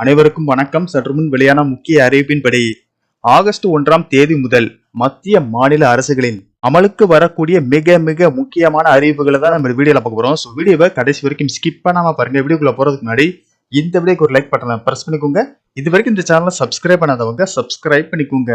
அனைவருக்கும் வணக்கம். சற்றுமுன் வெளியான முக்கிய அறிவிப்பின்படி ஆகஸ்ட் ஒன்றாம் தேதி முதல் மத்திய மாநில அரசுகளின் அமலுக்கு வரக்கூடிய மிக மிக முக்கியமான அறிவிப்புகளை தான் நம்ம வீடியோல பார்க்க போறோம். ஸோ வீடியோவை கடைசி வரைக்கும் ஸ்கிப் பண்ணாம பாருங்க. வீடியோக்குள்ள போறதுக்கு முன்னாடி இந்த வீடியோக்கு ஒரு லைக் பட்டனை பிரஸ் பண்ணிக்கோங்க. இது வரைக்கும் இந்த சேனலை சப்ஸ்கிரைப் பண்ணாதவங்க சப்ஸ்கிரைப் பண்ணிக்கோங்க.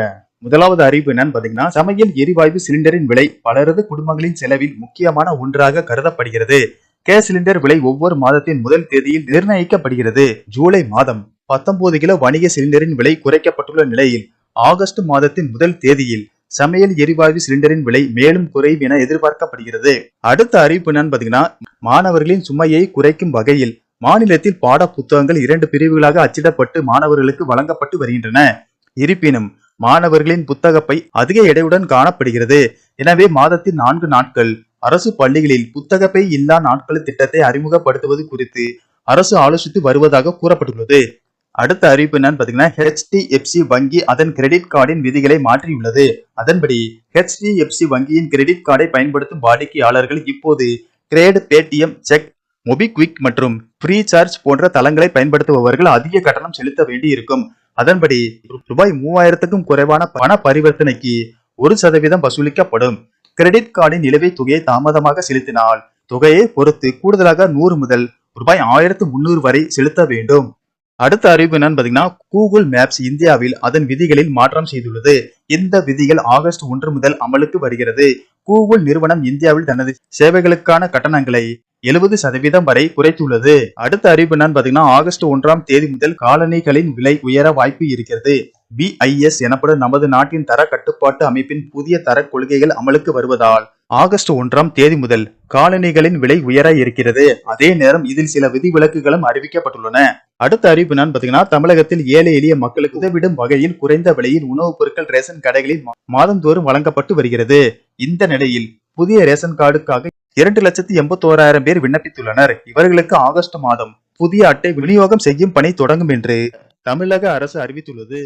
முதலாவது அறிவிப்பு என்னன்னு பாத்தீங்கன்னா சமையல் எரிவாயு சிலிண்டரின் விலை பலரது குடும்பங்களின் செலவில் முக்கியமான ஒன்றாக கருதப்படுகிறது. கேஸ் சிலிண்டர் விலை ஒவ்வொரு மாதத்தின் முதல் தேதியில் நிர்ணயிக்கப்படுகிறது. ஜூலை மாதம். 19 கிலோ வணிக சிலிண்டரின் விலை குறைக்கப்பட்டுள்ள நிலையில் ஆகஸ்ட் மாதத்தின் முதல் தேதியில் சமையல் எரிவாயு சிலிண்டரின் விலை மேலும் குறையும் என எதிர்பார்க்கப்படுகிறது. அடுத்த அறிவிப்பு என்னன்னு பாத்தீங்கன்னா மாணவர்களின் சுமையை குறைக்கும் வகையில் மாநிலத்தில் பாட புத்தகங்கள் இரண்டு பிரிவுகளாக அச்சிடப்பட்டு மாணவர்களுக்கு வழங்கப்பட்டு வருகின்றன. இருப்பினும் மாணவர்களின் புத்தகப்பை அதிக எடையுடன் காணப்படுகிறது. எனவே மாதத்தின் நான்கு நாட்கள் அரசு பள்ளிகளில் புத்தகப்பை இல்லா நாட்கள் திட்டத்தை அறிமுகப்படுத்துவது குறித்து அரசு ஆலோசித்து வருவதாக கூறப்பட்டுள்ளது. அடுத்த அறிவிப்பு என்னன்னு பாத்தீங்கன்னா ஹெச்டிஎஃப்சி வங்கி அதன் கிரெடிட் கார்டின் விதிகளை மாற்றியுள்ளது. அதன்படி ஹெச்டிஎஃப்சி வங்கியின் கிரெடிட் கார்டை பயன்படுத்தும் வாடிக்கையாளர்கள் இப்போது கிரேட் பேடிஎம் செக் மொபிக்விக் மற்றும் ஃப்ரீ சார்ஜ் போன்ற தளங்களை பயன்படுத்துபவர்கள் அதிக கட்டணம் செலுத்த வேண்டியிருக்கும். அதன்படி ரூபாய் மூவாயிரத்துக்கும் குறைவான பண பரிவர்த்தனைக்கு ஒரு சதவீதம் வசூலிக்கப்படும். கிரெடிட் கார்டின் நிலுவைத் தொகையை தாமதமாக செலுத்தினால் தொகையை பொறுத்து கூடுதலாக நூறு முதல் ரூபாய் ஆயிரத்து முன்னூறு வரை செலுத்த வேண்டும். அடுத்த அறிவிப்பு என்னன்னு பாத்தீங்கன்னா கூகுள் மேப்ஸ் இந்தியாவில் அதன் விதிகளில் மாற்றம் செய்துள்ளது. இந்த விதிகள் ஆகஸ்ட் ஒன்று முதல் அமலுக்கு வருகிறது. கூகுள் நிறுவனம் இந்தியாவில் தனது சேவைகளுக்கான கட்டணங்களை எழுபது சதவீதம் வரை குறைத்துள்ளது. அடுத்த அறிவிப்பு என்னன்னு பாத்தீங்கன்னா ஆகஸ்ட் ஒன்றாம் தேதி முதல் காலணிகளின் விலை உயர வாய்ப்பு இருக்கிறது. பிஐஎஸ் எனப்படும் நமது நாட்டின் தர கட்டுப்பாட்டு அமைப்பின் புதிய தர கொள்கைகள் அமலுக்கு வருவதால் ஆகஸ்ட் ஒன்றாம் தேதி முதல் காலணிகளின் விலை உயர இருக்கிறது. அதே நேரம் இதில் சில விதிவிலக்குகளும் அறிவிக்கப்பட்டுள்ளன. அடுத்த அறிவிப்பு என்னன்னு பாத்தீங்கன்னா தமிழகத்தில் ஏழை எளிய மக்களுக்கு உதவிடும் வகையில் குறைந்த விலையில் உணவுப் பொருட்கள் ரேஷன் கடைகளில் மாதந்தோறும் வழங்கப்பட்டு வருகிறது. இந்த நிலையில் புதிய ரேஷன் கார்டுக்காக இரண்டு லட்சத்தி எண்பத்தோராயிரம் பேர் விண்ணப்பித்துள்ளனர். இவர்களுக்கு ஆகஸ்ட் மாதம் புதிய அட்டை விநியோகம் செய்யும் பணி தொடங்கும் என்று தமிழக அரசு அறிவித்துள்ளது.